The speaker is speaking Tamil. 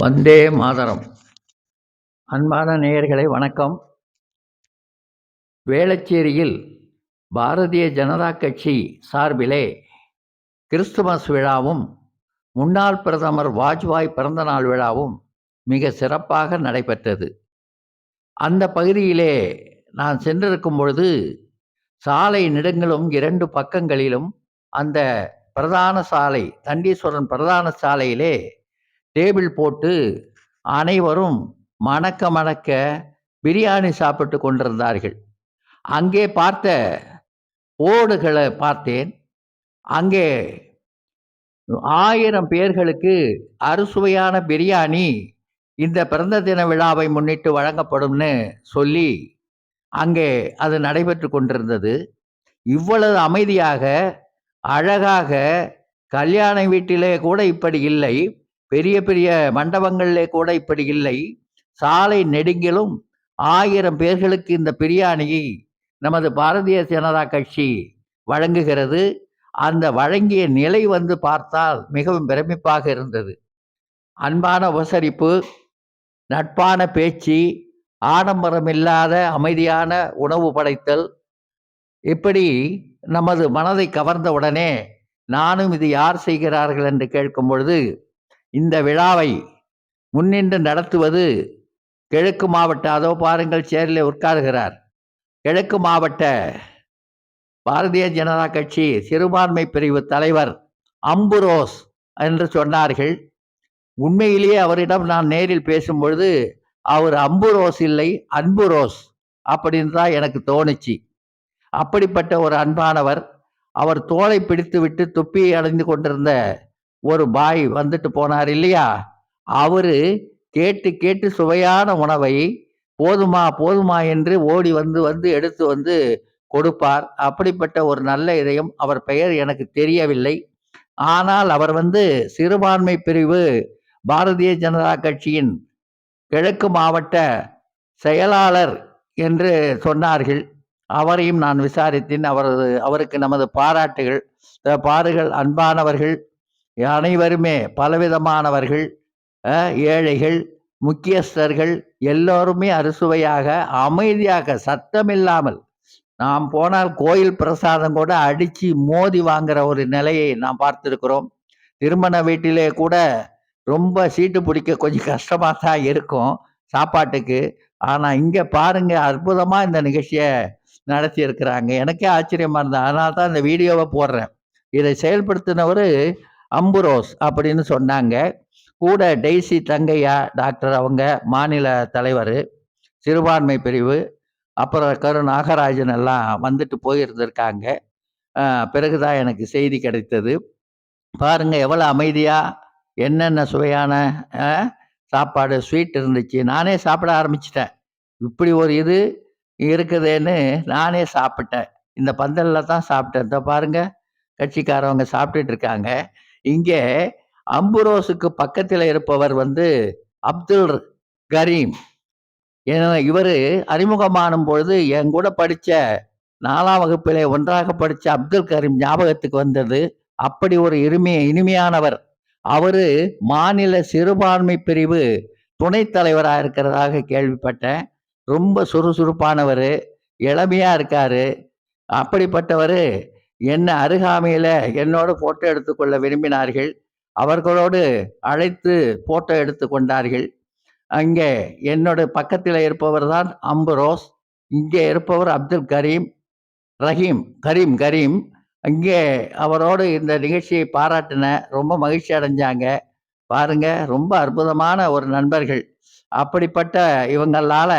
வந்தே மாதரம். அன்பான நேயர்களை வணக்கம். வேளச்சேரியில் பாரதிய ஜனதா கட்சி சார்பிலே கிறிஸ்துமஸ் விழாவும் முன்னாள் பிரதமர் வாஜ்பாய் பிறந்தநாள் விழாவும் மிக சிறப்பாக நடைபெற்றது. அந்த பகுதியிலே நான் சென்றிருக்கும் பொழுது சாலை நெடுங்களும் இரண்டு பக்கங்களிலும் அந்த பிரதான சாலை தண்டீஸ்வரன் பிரதான சாலையிலே டேபிள் போட்டு அனைவரும் மணக்க மணக்க பிரியாணி சாப்பிட்டு கொண்டிருந்தார்கள். அங்கே பார்த்த போர்டுகளை பார்த்தேன். அங்கே ஆயிரம் பேர்களுக்கு அறுசுவையான பிரியாணி இந்த பிறந்த தின விழாவை முன்னிட்டு வழங்கப்படும்னு சொல்லி அங்கே அது நடைபெற்று கொண்டிருந்தது. இவ்வளவு அமைதியாக அழகாக கல்யாண வீட்டிலே கூட இப்படி இல்லை. பெரிய பெரிய மண்டபங்களிலே கூட இப்படி இல்லை. சாலை நெடுங்கிலும் ஆயிரம் பேர்களுக்கு இந்த பிரியாணியை நமது பாரதிய ஜனதா கட்சி வழங்குகிறது. அந்த வழங்கிய நிலை வந்து பார்த்தால் மிகவும் பிரமிப்பாக இருந்தது. அன்பான உபசரிப்பு நட்பான பேச்சு ஆடம்பரம் இல்லாத அமைதியான உணவு படைத்தல். இப்படி நமது மனதை கவர்ந்த உடனே நானும் இது யார் செய்கிறார்கள் என்று கேட்கும் பொழுது இந்த விழாவை முன்னின்று நடத்துவது கிழக்கு மாவட்ட அதோ பாருங்கள் சேரில் உட்காருகிறார். கிழக்கு மாவட்ட பாரதிய ஜனதா கட்சி சிறுபான்மை பிரிவு தலைவர் அம்புரோஸ் என்று சொன்னார்கள். உண்மையிலேயே அவரிடம் நான் நேரில் பேசும்பொழுது அவர் அம்புரோஸ் இல்லை அன்புரோஸ் அப்படின்னு தான் எனக்கு தோணுச்சு. அப்படிப்பட்ட ஒரு அன்பானவர் அவர் தோலை பிடித்து விட்டு தொப்பியை அடைந்து கொண்டிருந்த ஒரு பாய் வந்துட்டு போனார் இல்லையா? அவரு கேட்டு கேட்டு சுவையான உணவை போதுமா போதுமா என்று ஓடி வந்து வந்து எடுத்து வந்து கொடுப்பார். அப்படிப்பட்ட ஒரு நல்ல இதயம் அவர் பெயர் எனக்கு தெரியவில்லை. ஆனால் அவர் வந்து சிறுபான்மை பிரிவு பாரதிய ஜனதா கட்சியின் கிழக்கு மாவட்ட செயலாளர் என்று சொன்னார்கள். அவரையும் நான் விசாரித்தேன். அவரது அவருக்கு நமது பாராட்டுகள் பாருகள் அன்பானவர்கள். அனைவருமே பலவிதமானவர்கள் ஏழைகள் முக்கியஸ்தர்கள் எல்லோருமே அறுசுவையாக அமைதியாக சத்தமில்லாமல் நாம் போனால் கோயில் பிரசாதம் கூட அடித்து மோதி வாங்குற ஒரு நிலையை நாம் பார்த்துருக்கிறோம். திருமண வீட்டிலே கூட ரொம்ப சீட்டு பிடிக்க கொஞ்சம் கஷ்டமாக தான் இருக்கும் சாப்பாட்டுக்கு. ஆனால் இங்கே பாருங்கள் அற்புதமாக இந்த நிகழ்ச்சியை நடத்தியிருக்கிறாங்க. எனக்கே ஆச்சரியமாக இருந்தது. அதனால தான் இந்த வீடியோவை போடுறேன். இதை செயல்படுத்தினவர் அம்புரோஸ் அப்படின்னு சொன்னாங்க. கூட டெய்ஸி தங்கையா டாக்டர் அவங்க மாநில தலைவர் சிறுபான்மை பிரிவு அப்புறம் கரு நாகராஜன் எல்லாம் வந்துட்டு போயிருந்திருக்காங்க. பிறகுதான் எனக்கு செய்தி கிடைத்தது. பாருங்கள் எவ்வளோ அமைதியாக என்னென்ன சுவையான சாப்பாடு ஸ்வீட் இருந்துச்சு. நானே சாப்பிட ஆரம்பிச்சிட்டேன். இப்படி ஒரு இது இருக்குதுன்னு நானே சாப்பிட்டேன். இந்த பந்தலில் தான் சாப்பிட்டேன். இந்த பாருங்கள் கட்சிக்காரவங்க சாப்பிட்டுட்டு இருக்காங்க. இங்கே அம்புரோஸுக்கு பக்கத்தில் இருப்பவர் வந்து அப்துல் கரீம். இவர் அறிமுகமானும் பொழுது என் கூட படித்த நாலாம் வகுப்பிலே ஒன்றாக படித்த அப்துல் கரீம் ஞாபகத்துக்கு வந்தது. அப்படி ஒரு இனிமை இனிமையானவர். அவர் மாநில சிறுபான்மை பிரிவு துணைத் தலைவராக இருக்கிறதாக கேள்விப்பட்டேன். ரொம்ப சுறுசுறுப்பானவர் இளமையாக இருக்கார். அப்படிப்பட்டவர் என்ன அருகாமையில் என்னோடு ஃபோட்டோ எடுத்துக்கொள்ள விரும்பினார்கள். அவர்களோடு அழைத்து ஃபோட்டோ எடுத்து கொண்டார்கள். அங்கே என்னோட பக்கத்தில் இருப்பவர் தான் அம்புரோஸ் இங்கே இருப்பவர் அப்துல் கரீம் ரஹீம் கரீம் கரீம். அங்கே அவரோடு இந்த நிகழ்ச்சியை பாராட்டின ரொம்ப மகிழ்ச்சி அடைஞ்சாங்க. பாருங்க ரொம்ப அற்புதமான ஒரு நண்பர்கள். அப்படிப்பட்ட இவங்களால